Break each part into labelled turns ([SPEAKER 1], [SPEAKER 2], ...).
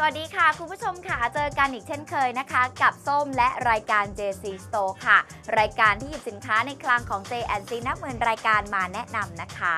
[SPEAKER 1] สวัสดีค่ะ คุณผู้ชมค่ะ เจอกันอีกเช่นเคยนะคะ กับส้มและรายการ JC Store ค่ะ รายการที่หยิบสินค้าในคลังของ J&C นับหมื่นรายการมาแนะนำนะคะ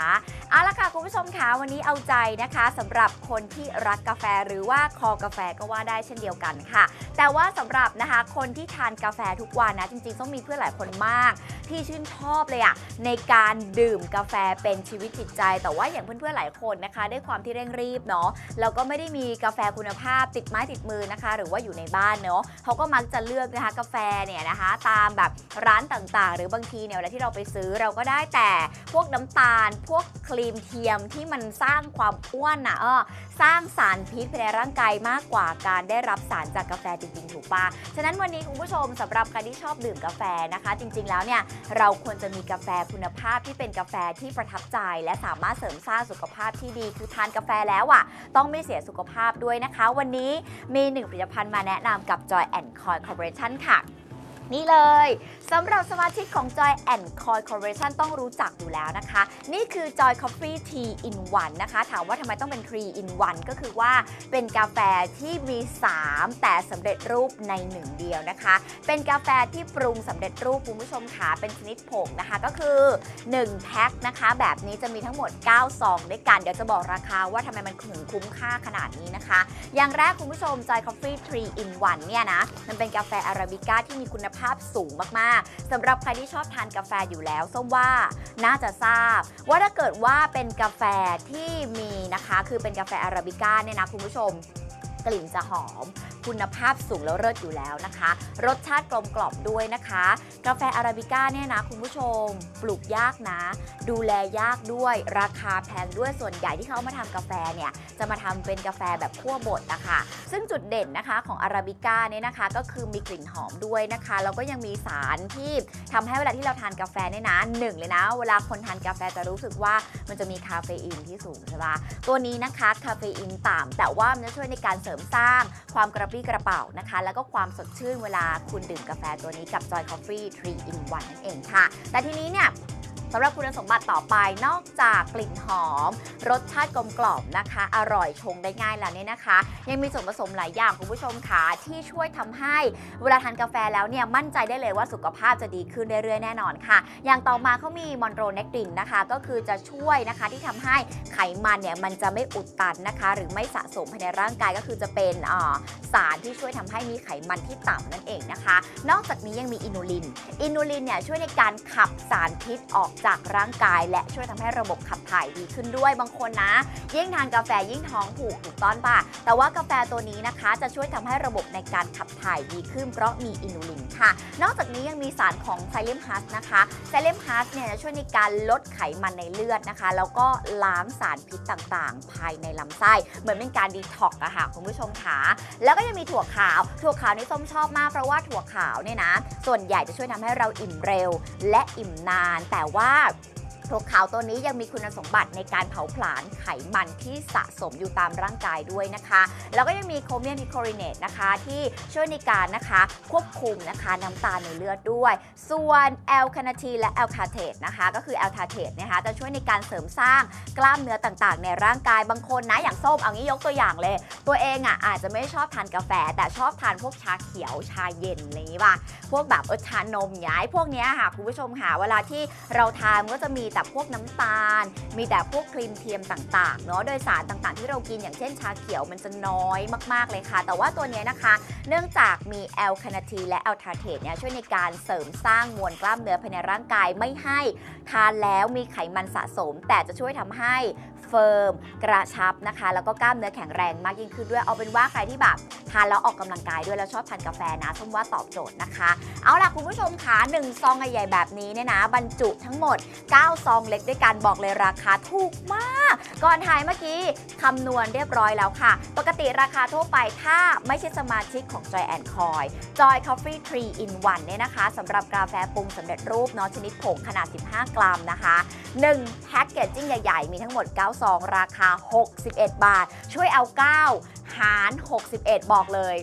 [SPEAKER 1] เอาละค่ะ คุณผู้ชมค่ะ วันนี้เอาใจนะคะสำหรับคนที่รักกาแฟหรือว่าคอกาแฟก็ว่าได้เช่นเดียวกันค่ะ แต่ว่าสำหรับนะคะคนที่ทานกาแฟทุกวันนะ จริงๆ ต้องมีเพื่อนหลายคนมาก ที่ชื่นชอบเลยอะในการดื่มกาแฟเป็นชีวิตจิตใจ แต่ว่าอย่างเพื่อนๆหลายคนนะคะ ด้วยความที่เร่งรีบเนาะแล้วก็ไม่ได้มีกาแฟคุณภาพติดไม้ติดมือนะคะ หรือว่าอยู่ในบ้านเนาะเขาก็มักจะเลือกนะคะกาแฟเนี่ยนะคะ ตามแบบร้านต่างๆ หรือบางทีเนี่ยเวลาที่เราไปซื้อเราก็ได้แต่พวกน้ำตาล พวกครีมเทียมที่มันสร้างความอ้วนนะเออสร้างสารพิษภายในร่างกายมากกว่าการได้รับสารจากกาแฟจริงๆถูกปะฉะนั้นวันนี้คุณผู้ชมสำหรับใครที่ชอบดื่มกาแฟนะคะ จริงๆแล้วเนี่ยเราควรจะมีกาแฟคุณภาพที่เป็นกาแฟที่ประทับใจ และสามารถเสริมสร้างสุขภาพที่ดีคือทานกาแฟแล้วอะต้องไม่เสียสุขภาพด้วยนะคะวันนี้มีหนึ่งผลิตภัณฑ์มาแนะนำกับ Joy and Coin Corporation ค่ะ นี่เลย สำหรับสมาชิกของ Joy and Coy Corporation ต้องรู้จักอยู่แล้วนะคะ นี่คือ Joy Coffee Tea in One นะคะ ถามว่าทำไมต้องเป็น3 in 1ก็คือว่าเป็นกาแฟที่มี 3 แต่สำเร็จรูปใน1เดียวนะคะ เป็นกาแฟที่ปรุงสำเร็จรูปคุณผู้ชมค่ะเป็นชนิดผงนะคะ ก็คือ 1 แพ็คนะคะ แบบนี้จะมีทั้งหมด 9 ซองด้วยกัน เดี๋ยวจะบอกราคาว่าทำไมมันถึงคุ้มค่าขนาดนี้นะคะ อย่างแรกคุณผู้ชม Joy Coffee 3 in 1เนี่ยนะ มันเป็นกาแฟอาราบิก้าที่มีคุณภาพสูงมากสำหรับใครที่ชอบทานกาแฟอยู่แล้วส้มว่าน่าจะทราบ ว่าถ้าเกิดว่าเป็นกาแฟที่มีนะคะ คือเป็นกาแฟอาราบิก้าเนี่ยนะคุณผู้ชม กลิ่นจะหอม คุณภาพสูงแล้วเลิศอยู่แล้วนะคะ รสชาติกลมกล่อมด้วยนะคะ กาแฟอาราบิก้าเนี่ยนะคุณผู้ชม ปลูกยากนะ ดูแลยากด้วย ราคาแพงด้วยส่วนใหญ่ที่เขาเอามาทำกาแฟเนี่ยจะมาทำเป็นกาแฟแบบคั่วบดนะคะซึ่งจุดเด่นนะคะของอาราบิก้าเนี่ยนะคะก็คือมีกลิ่นหอมด้วยนะคะแล้วก็ยังมีสารที่ทำให้เวลาที่เราทานกาแฟเนี่ยนะหนึ่งเลยนะ เวลาคนทานกาแฟจะรู้สึกว่ามันจะมีคาเฟอีนที่สูงใช่ปะตัวนี้นะคะคาเฟอีนต่ำแต่ว่ามันจะช่วยในการเสริมสร้าง ความกระปรี้กระเป๋านะคะ แล้วก็ความสดชื่นเวลาคุณดื่มกาแฟตัวนี้กับ Joy Coffee 3 in 1นั่นเองค่ะ แต่ทีนี้เนี่ย สำหรับคุณสมบัติต่อไปนอกจากกลิ่นหอม รสชาติกลมกล่อมนะคะ อร่อยชงได้ง่ายแล้วเนี่ยนะคะ ยังมีส่วนผสมหลายอย่างคุณผู้ชมค่ะที่ช่วยทำให้เวลาทานกาแฟแล้วเนี่ยมั่นใจได้เลยว่าสุขภาพจะดีขึ้นเรื่อยๆแน่นอนค่ะ อย่างต่อมาเขามีมอนโรเนกตินนะคะ ก็คือจะช่วยนะคะที่ทำให้ไขมันเนี่ยมันจะไม่อุดตันนะคะ หรือไม่สะสมภายในร่างกายก็คือจะเป็นอ่าสารที่ช่วยทำให้มีไขมันที่ต่ำนั่นเองนะคะ นอกจากนี้ยังมีอินูลิน อินูลินเนี่ยช่วยในการขับสารพิษออกจากร่างกาย และช่วยทำให้ระบบขับถ่ายดีขึ้นด้วยบางคนนะ ยิ่งทานกาแฟยิ่งท้องผูกถูกต้องป่ะ แต่ว่ากาแฟตัวนี้นะคะจะช่วยทำให้ระบบในการขับถ่ายดีขึ้น เพราะมีอินูลินค่ะ นอกจากนี้ยังมีสารของไซเลมฮัสนะคะไซเลมฮัสเนี่ยจะช่วยในการลดไขมันในเลือดนะคะ แล้วก็ล้างสารพิษต่างๆ ภายในลำไส้เหมือนเป็นการดีท็อกอะค่ะคุณผู้ชมค่ะแล้วก็ยังมีถั่วขาว ถั่วขาวนี่ส้มชอบมากเพราะว่าถั่วขาวเนี่ยนะ ส่วนใหญ่จะช่วยทำให้เราอิ่มเร็ว และอิ่มนาน แต่ว่าาก ถั่วขาวตัวนี้ยังมีคุณสมบัติในการเผาผลาญไขมันที่สะสมอยู่ตามร่างกายด้วยนะคะ แล้วก็ยังมีโคเมียมพิโคริเนตนะคะ ที่ช่วยในการนะคะควบคุมนะคะน้ำตาลในเลือดด้วย ส่วนแอลคาเนทีและแอลคาเทตนะคะก็คือแอลคาเทตนะคะจะช่วยในการเสริมสร้างกล้ามเนื้อต่างๆ ในร่างกายบางคนนะอย่างส้มเอางี้ยกตัวอย่างเลย ตัวเองอะอาจจะไม่ชอบทานกาแฟ แต่ชอบทานพวกชาเขียวชาเย็นอะไรอย่างนี้ป่ะพวกแบบเออชานมย้ายพวกเนี้ยค่ะคุณผู้ชมค่ะเวลาที่เราทานก็จะมีแต่พวกน้ำตาล มีแต่พวกครีมเทียมต่างๆเนาะโดยสารต่างๆ ที่เรากินอย่างเช่นชาเขียวมันจะน้อยมากๆเลยค่ะ แต่ว่าตัวนี้นะคะ เนื่องจากมีแอลคาเนทีและแอลทาเทตเนี่ยช่วยในการเสริมสร้างมวลกล้ามเนื้อภายในร่างกายไม่ให้ทานแล้วมีไขมันสะสม แต่จะช่วยทำให้ เฟิร์มกระชับนะคะ แล้วก็กล้ามเนื้อแข็งแรงมากยิ่งขึ้นด้วยเอาเป็นว่าใครที่แบบทานแล้วออกกำลังกายด้วยแล้วชอบทานกาแฟนะส้มว่าตอบโจทย์นะคะ เอาล่ะคุณผู้ชมคะหนึ่งซองใหญ่ๆแบบนี้เนี่ยนะบรรจุทั้งหมด 9 ซองเล็กด้วยกันบอกเลยราคาถูกมาก ก่อนถ่ายเมื่อกี้คำนวณเรียบร้อยแล้วค่ะ ปกติราคาทั่วไปถ้าไม่ใช่สมาชิกของ Joy and Coy Joy Coffee 3 in 1เนี่ยนะคะสำหรับกาแฟปรุงสำเร็จรูปเนาะชนิดผงขนาด 15 กรัมนะคะ1แพ็กเกจจิ้งใหญ่ ๆ มีทั้งหมด 9ซองราคา 61 บาท ช่วยเอา 9 หาร 61 บอกเลย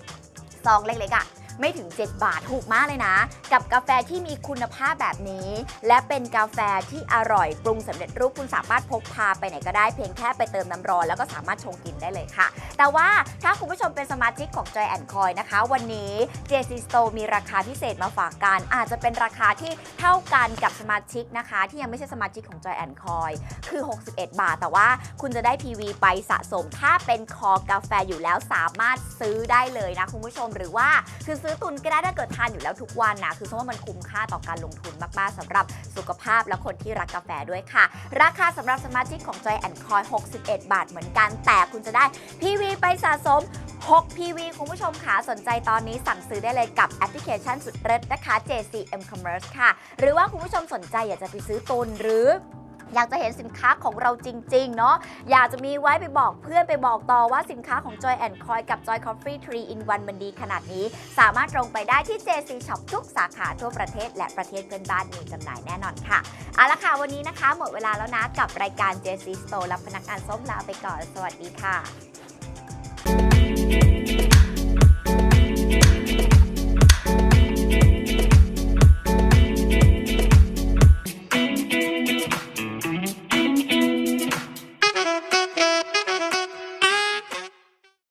[SPEAKER 1] ซองเล็กๆอะ่ะ ไม่ถึง 7 บาทถูกมากเลยนะ กับกาแฟที่มีคุณภาพแบบนี้ และเป็นกาแฟที่อร่อยปรุงสำเร็จรูปคุณสามารถพกพาไปไหนก็ได้เพียงแค่ไปเติมน้ำร้อนแล้วก็สามารถชงกินได้เลยค่ะ แต่ว่าถ้าคุณผู้ชมเป็นสมาชิกของ Joy and Coin นะคะ วันนี้ JC Store มีราคาพิเศษมาฝากกันอาจจะเป็นราคาที่เท่ากันกับสมาชิกนะคะ ที่ยังไม่ใช่สมาชิกของ Joy and Coin คือ 61 บาท แต่ว่าคุณจะได้ PV ไปสะสม ถ้าเป็นคอกาแฟอยู่แล้วสามารถซื้อได้เลยนะคุณผู้ชมหรือว่าคือซื้อตุนก็ได้ถ้าเกิดทานอยู่แล้วทุกวันนะคือเพราะว่ามันคุ้มค่าต่อการลงทุนมากๆสำหรับสุขภาพและคนที่รักกาแฟด้วยค่ะ ราคาสำหรับสมาชิกของ Joy and Coin 61 บาทเหมือนกัน แต่คุณจะได้ PV ไปสะสม 6 PV คุณผู้ชมค่ะสนใจตอนนี้สั่งซื้อได้เลยกับแอปพลิเคชันสุดเลิศนะคะ JCM Commerce ค่ะ หรือว่าคุณผู้ชมสนใจอยากจะไปซื้อตุนหรือ อยากจะเห็นสินค้าของเราจริง ๆ เนาะอยากจะมีไว้ไปบอกเพื่อนไปบอกต่อว่าสินค้าของ Joy and Coy กับ Joy Coffee 3 in 1มันดีขนาดนี้ สามารถตรงไปได้ที่ JC Shop ทุกสาขาทั่วประเทศ และประเทศเพื่อนบ้านมีจำหน่ายแน่นอนค่ะเอาละค่ะ วันนี้นะคะ หมดเวลาแล้วนะกับรายการ JC Store รับพนักงานส้มลาไปก่อน สวัสดีค่ะ